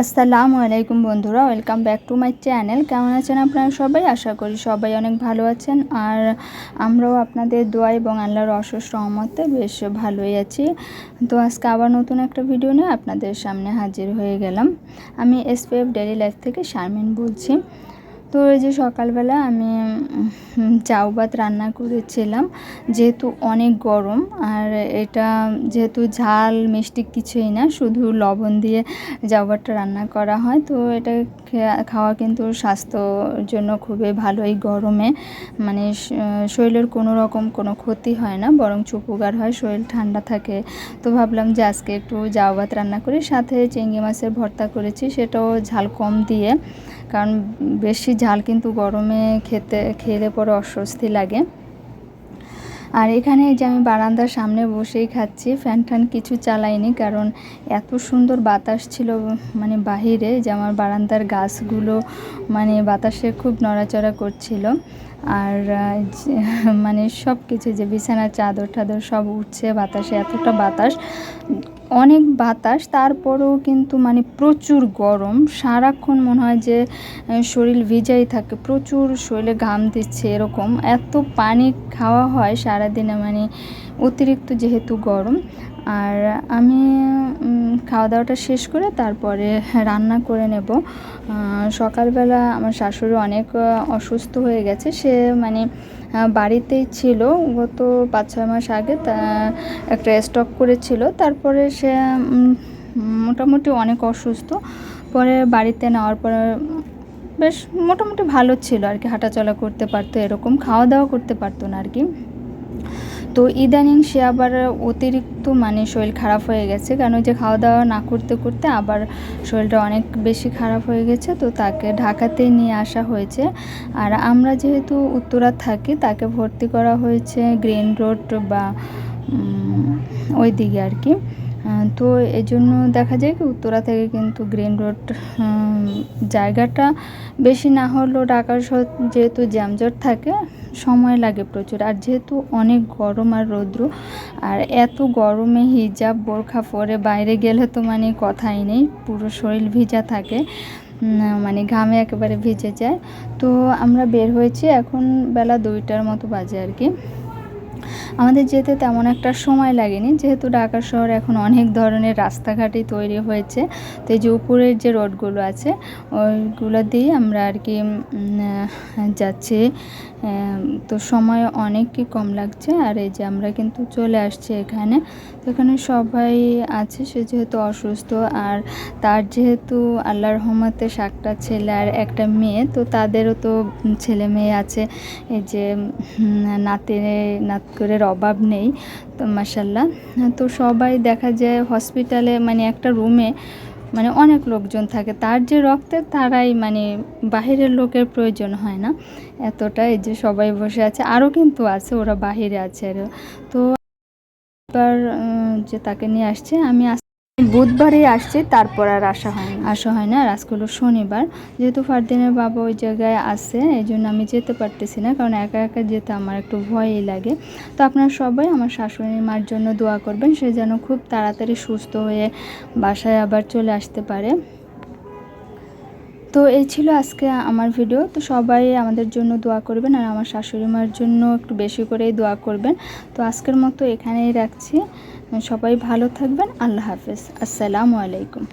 আসসালামু আলাইকুম বন্ধুরা, welcome back to my channel. কেমন আছেন আপনারা সবাই? আশা করি সবাই অনেক ভালো আছেন। আর আমরাও আপনাদের দোয়া এবং আল্লাহর অশেষ সহমতে বেশ ভালোই আছি। তো আজকে আবার নতুন একটা ভিডিও নিয়ে আপনাদের সামনে হাজির হয়ে গেলাম। আমি এসপিএফ ডেলি লাইফ থেকে শারমিন বলছি। তো এই যে সকালবেলা আমি চাউ ভাত রান্না করেছিলাম, যেহেতু অনেক গরম, আর এটা যেহেতু ঝাল মিষ্টি কিছুই না, শুধু লবণ দিয়ে চাউ ভাতটা রান্না করা হয়, তো এটা খাওয়া কিন্তু স্বাস্থ্যর জন্য খুবই ভালো এই গরমে। মানে শরীরের কোনো রকম কোনো ক্ষতি হয় না বরং উপকার হয়, শরীর ঠান্ডা থাকে। তো ভাবলাম যে আজকে একটু জাউ ভাত রান্না করি, সাথে চিংড়ি মাছের ভর্তা করেছি, সেটাও ঝাল কম দিয়ে, কারণ বেশি ঝাল কিন্তু গরমে খেতে, খেলে পরে অস্বস্তি লাগে। আর এখানে যে আমি বারান্দার সামনে বসেই খাচ্ছি ফ্যান ট্যান কিছু চালাইনি কারণ এত সুন্দর বাতাস ছিল মানে বাহিরে যে আমার বারান্দার গাছগুলো মানে বাতাসে খুব নড়াচড়া করছিল। আর মানে সব কিছু যে বিছানার চাদর টাদর সব উঠছে বাতাসে, এতটা বাতাস। অনেক বাতাস, তারপরেও কিন্তু মানে প্রচুর গরম। সারাক্ষণ মনে হয় যে শরীর ভিজাই থাকে, প্রচুর শরীরে ঘাম দিচ্ছে এরকম। এত পানি খাওয়া হয় সারাদিনে মানে অতিরিক্ত যেহেতু গরম। আর আমি খাওয়া দাওয়াটা শেষ করে তারপরে রান্না করে নেব। সকালবেলা আমার শাশুড়ি অনেক অসুস্থ হয়ে গেছে। সে মানে বাড়িতেই ছিল, গত পাঁচ ছয় মাস আগে, তা একটা স্টক করেছিল। তারপরে সে মোটামুটি অনেক অসুস্থ। পরে বাড়িতে নেওয়ার পরে বেশ মোটামুটি ভালো ছিল আর কি, হাঁটাচলা করতে পারতো এরকম, খাওয়া দাওয়া করতে পারতো না আর কি। তো ইদানিং সে আবার অতিরিক্ত মানে শরীর খারাপ হয়ে গেছে। কারণ যে খাওয়া দাওয়া না করতে করতে আবার শরীরটা অনেক বেশি খারাপ হয়ে গেছে। তো তাকে ঢাকাতে নিয়ে আসা হয়েছে। আর আমরা যেহেতু উত্তরা থাকি, তাকে ভর্তি করা হয়েছে গ্রিন রোড বা ওই দিকে আর কি। তো এই জন্য দেখা যায় কি উত্তরা থেকে কিন্তু গ্রিন রোড জায়গাটা বেশি না হলেও ঢাকার যেহেতু জ্যামজট থাকে, সময় লাগে প্রচুর। আর যেহেতু অনেক গরম আর রৌদ্র, আর এত গরমে হিজাব, বোরখা পরে বাইরে গেলে তো মানে কথাই নেই, পুরো শরীর ভিজা থাকে মানে ঘামে একেবারে ভিজে যায়। তো আমরা বের হয়েছি এখন বেলা দুইটার মতো বাজে আর কি। আমাদের যেতে তেমন একটা সময় লাগেনি। যেহেতু ঢাকা শহর এখন অনেক ধরনের রাস্তাঘাটই তৈরি হয়েছে, তো এই যে উপরের যে রোডগুলো আছে, ওইগুলো দিয়ে আমরা আর কি যাচ্ছি। তো সময় অনেকই কম লাগছে, আর এই যে আমরা কিন্তু চলে আসছি এখানে। তো এখানে সবাই আছে, সে যেহেতু অসুস্থ, আর তার যেহেতু আল্লাহর রহমতে সাতটা ছেলে আর একটা মেয়ে, তো তাদেরও তো ছেলে মেয়ে আছে। এই যে নাতে নাত করে অভাব নেই, তো মাসাল্লাহ তো সবাই দেখা যায় হসপিটালে মানে একটা রুমে মানে অনেক লোকজন থাকে, তার যে রক্তে তারাই মানে বাহিরের লোকের প্রয়োজন হয় না। এতটা এই যে সবাই বসে আছে আরও কিন্তু আছে, ওরা বাহিরে আছে তো এবার যে তাকে নিয়ে আসছে, আমি বুধবারে আসছে, তারপর আর আসা হয় না আসা হয় না আজকে হলো শনিবার। যেহেতু ফারদিনের বাবা ওই জায়গায় আসে এই জন্য আমি যেতে পারতেছি না, কারণ একা একা যেতে আমার একটু ভয়ই লাগে। তো আপনারা সবাই আমার শাশুড়ি মার জন্য দোয়া করবেন, সে যেন খুব তাড়াতাড়ি সুস্থ হয়ে বাসায় আবার চলে আসতে পারে। তো এই ছিল আজকে আমার ভিডিও তো সবাই আমাদের জন্য দোয়া করবেন আর আমার শাশুড়ি মার জন্য একটু বেশি করেই দোয়া করবেন। তো আজকের মতো এখানেই রাখছি। সবাই ভালো থাকবেন। আল্লাহ হাফেজ। আসসালামু আলাইকুম।